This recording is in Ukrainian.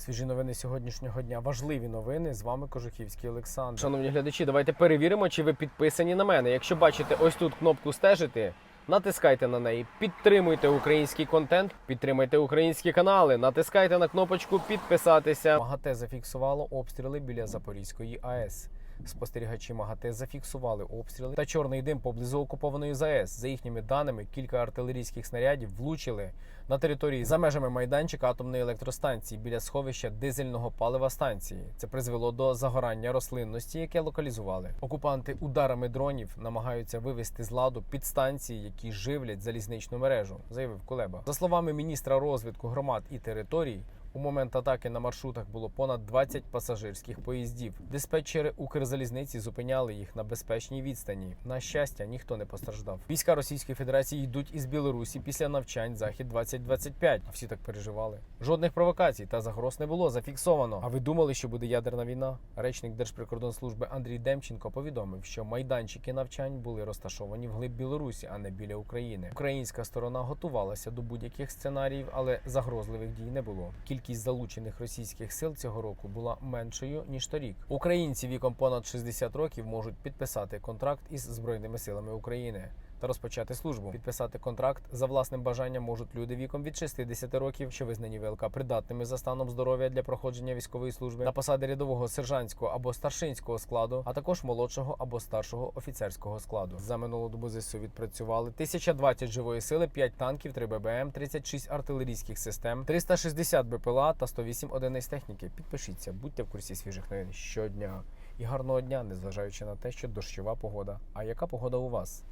Свіжі новини сьогоднішнього дня. Важливі новини. З вами Кожухівський Олександр. Шановні глядачі, давайте перевіримо, чи ви підписані на мене. Якщо бачите ось тут кнопку стежити. Натискайте на неї, підтримуйте український контент, підтримайте українські канали, натискайте на кнопочку підписатися. МАГАТЕ зафіксувало обстріли біля Запорізької АЕС. Спостерігачі МАГАТЕ зафіксували обстріли та чорний дим поблизу окупованої ЗАЕС. За їхніми даними, кілька артилерійських снарядів влучили на території за межами майданчика атомної електростанції біля сховища дизельного палива станції. Це призвело до загорання рослинності, яке локалізували. Окупанти ударами дронів намагаються вивести з ладу підстанції, які живлять залізничну мережу, заявив Кулеба. За словами міністра розвитку громад і територій. У момент атаки на маршрутах було понад 20 пасажирських поїздів. Диспетчери Укрзалізниці зупиняли їх на безпечній відстані. На щастя, ніхто не постраждав. Війська Російської Федерації йдуть із Білорусі після навчань Захід 2025 Всі так переживали. Жодних провокацій та загроз не було зафіксовано. А ви думали, що буде ядерна війна? Речник Держприкордонслужби Андрій Демченко повідомив, що майданчики навчань були розташовані вглиб Білорусі, а не біля України. Українська сторона готувалася до будь-яких сценаріїв, але загрозливих дій не було. Кількість залучених російських сил цього року була меншою ніж торік. Українці віком понад 60 років можуть підписати контракт із збройними силами України. Та розпочати службу. Підписати контракт за власним бажанням можуть люди віком від 60 років, що визнані ВЛК придатними за станом здоров'я для проходження військової служби на посади рядового сержантського або старшинського складу, а також молодшого або старшого офіцерського складу. За минулу добу ЗСУ відпрацювали 1020 живої сили, 5 танків, 3 ББМ, 36 артилерійських систем, 360 БПЛА та 108 одиниць техніки. Підпишіться, будьте в курсі свіжих новин щодня. І гарного дня, незважаючи на те, що дощова погода. А яка погода у вас?